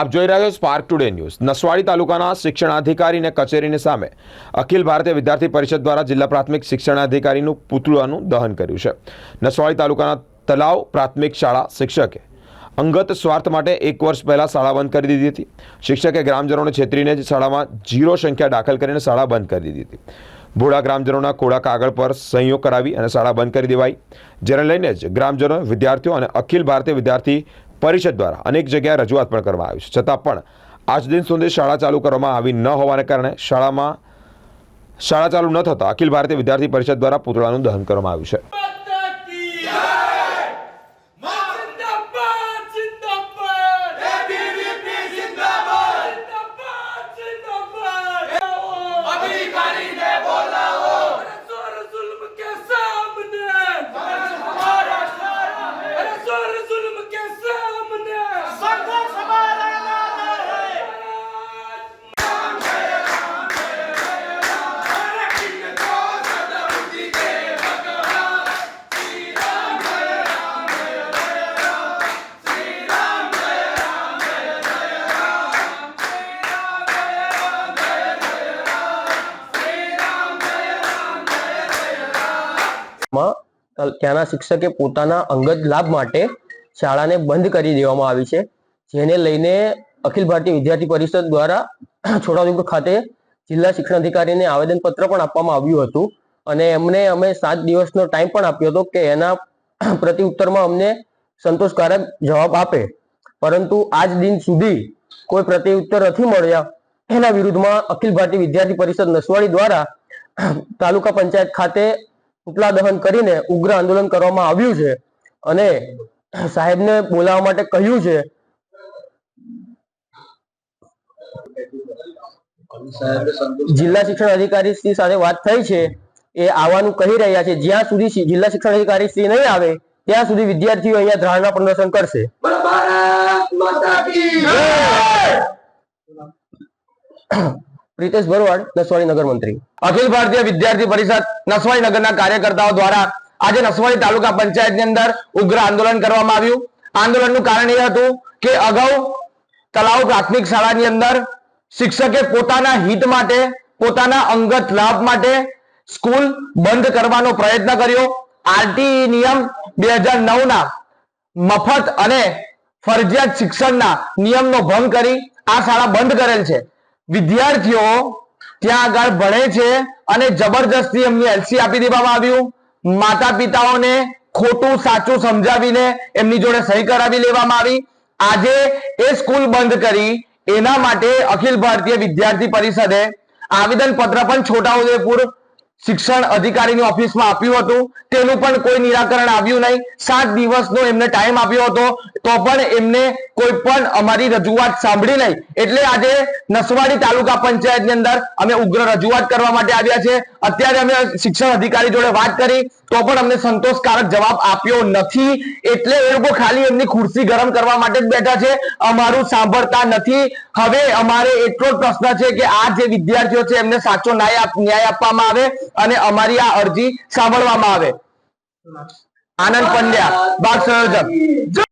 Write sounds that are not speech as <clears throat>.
આપ જોઈ રહ્યા છો સ્પાર્ક ટુડે ન્યૂઝ નસવાડી તાલુકાના શિક્ષણાધિકારીને કચેરીની સામે અખિલ ભારતીય વિદ્યાર્થી પરિષદ દ્વારા જિલ્લા પ્રાથમિક શિક્ષણાધિકારીનું પુતળાનું દહન કર્યું છે. નસવાડી તાલુકાના તલાવ પ્રાથમિક શાળા શિક્ષકે અંગત સ્વાર્થ માટે એક વર્ષ પહેલાં શાળા બંધ કરી દીધી હતી. શિક્ષકે ગ્રામજનોને છેતરીને જ શાળામાં જીરો સંખ્યા દાખલ કરીને શાળા બંધ કરી દીધી હતી. ભોળા ગ્રામજનોના કોળા કાગળ પર સહીઓ કરાવી અને શાળા બંધ કરી દેવાઈ. જેને લઈને જ ગ્રામજનો, વિદ્યાર્થીઓ અને અખિલ ભારતીય વિદ્યાર્થી પરિષદ દ્વારા અનેક જગ્યાએ રજૂઆત પણ કરવામાં આવી છે. છતાં પણ આજ દિન સુધી શાળા ચાલુ કરવામાં આવી ન હોવાને કારણે શાળામાં શાળા ચાલુ ન થતાં અખિલ ભારતીય વિદ્યાર્થી પરિષદ દ્વારા પૂતળાનું દહન કરવામાં આવ્યું છે. માં ત્યાંના શિક્ષકે પોતાના અંગત લાભ માટે શાળાને બંધ કરી દેવામાં આવી છે. જેને લઈને અખિલ ભારતીય વિદ્યાર્થી પરિષદ દ્વારા <clears throat> છોટાઉદેપુર ખાતે જિલ્લા શિક્ષણાધિકારીને આવેદનપત્ર પણ આપવામાં આવ્યું હતું. અને એમને અમે સાત દિવસનો ટાઈમ પણ આપ્યો હતો કે એના <clears throat> પ્રતિ ઉત્તરમાં અમને સંતોષકારક જવાબ આપે. પરંતુ આજ દિન સુધી કોઈ પ્રતિ ઉત્તર નથી મળ્યા. એના વિરુદ્ધમાં અખિલ ભારતીય વિદ્યાર્થી પરિષદ નસવાડી દ્વારા <clears throat> તાલુકા પંચાયત ખાતે પુતળા દહન કરીને ઉગ્ર આંદોલન કરવામાં આવ્યું છે. અને સાહેબને બોલાવવા માટે કહ્યું છે. જિલ્લા શિક્ષણ અધિકારી શ્રી સાથે વાત થઈ છે. એ આવવાનું કહી રહ્યા છે. જ્યાં સુધી જિલ્લા શિક્ષણ અધિકારી શ્રી નહીં આવે, ત્યાં સુધી વિદ્યાર્થીઓ અહીંયા ધરણા પ્રદર્શન કરશે. પ્રિતેશ ભરવાડ નસવાડી નગર મંત્રી અખિલ ભારતીય વિદ્યાર્થી પરિષદ નસવાડી નગરના કાર્યકર્તાઓ દ્વારા આજે નસવાડી તાલુકા પંચાયતની અંદર ઉગ્ર આંદોલન કરવામાં આવ્યું. આંદોલનનું કારણ એ હતું કે અગાઉ તલાવ પ્રાથમિક શાળાની અંદર શિક્ષકે પોતાના હિત માટે, પોતાના અંગત લાભ માટે સ્કૂલ બંધ કરવાનો પ્રયત્ન કર્યો. આરટીઈ નિયમ બે હજાર ના મફત અને ફરજિયાત શિક્ષણના નિયમનો ભંગ કરી આ શાળા બંધ કરેલ છે. વિદ્યાર્થીઓ ત્યાં આગળ ભણે છે અને જબરજસ્તી એમની એલસી આપી દેવામાં આવ્યું. માતા પિતાઓને ખોટું સાચું સમજાવીને એમની જોડે સહી કરાવી લેવામાં આવી. આજે એ સ્કૂલ બંધ કરી એના માટે અખિલ ભારતીય વિદ્યાર્થી પરિષદે આવેદન પત્ર પણ છોટાઉદેપુર શિક્ષણ અધિકારીની ઓફિસમાં આપ્યું હતું. તેનું પણ કોઈ નિરાકરણ આવ્યું નહીં. સાત દિવસનો એમને ટાઈમ આપ્યો હતો. તો પણ એમને કોઈ પણ અમારી રજૂઆત સાંભળી નહીં. એટલે આજે નસવાડી તાલુકા પંચાયતની અંદર અમે ઉગ્ર રજૂઆત કરવા માટે આવ્યા છે અત્યારે અમે શિક્ષણ અધિકારી જોડે વાત કરી. તો પણ અમને સંતોષકારક જવાબ આપ્યો નથી. એટલે એ લોકો ખાલી એમની ખુરશી ગરમ કરવા માટે જ બેઠા છે. અમારું સાંભળતા નથી. હવે અમારે એટલો જ પ્રશ્ન છે કે આ જે વિદ્યાર્થીઓ છે, એમને સાચો ન્યાય આપ- ન્યાય આપવામાં આવે. અને અમારી આ અરજી સાંભળવામાં આવે. આનંદ પંડ્યા બાગ સંયોજક.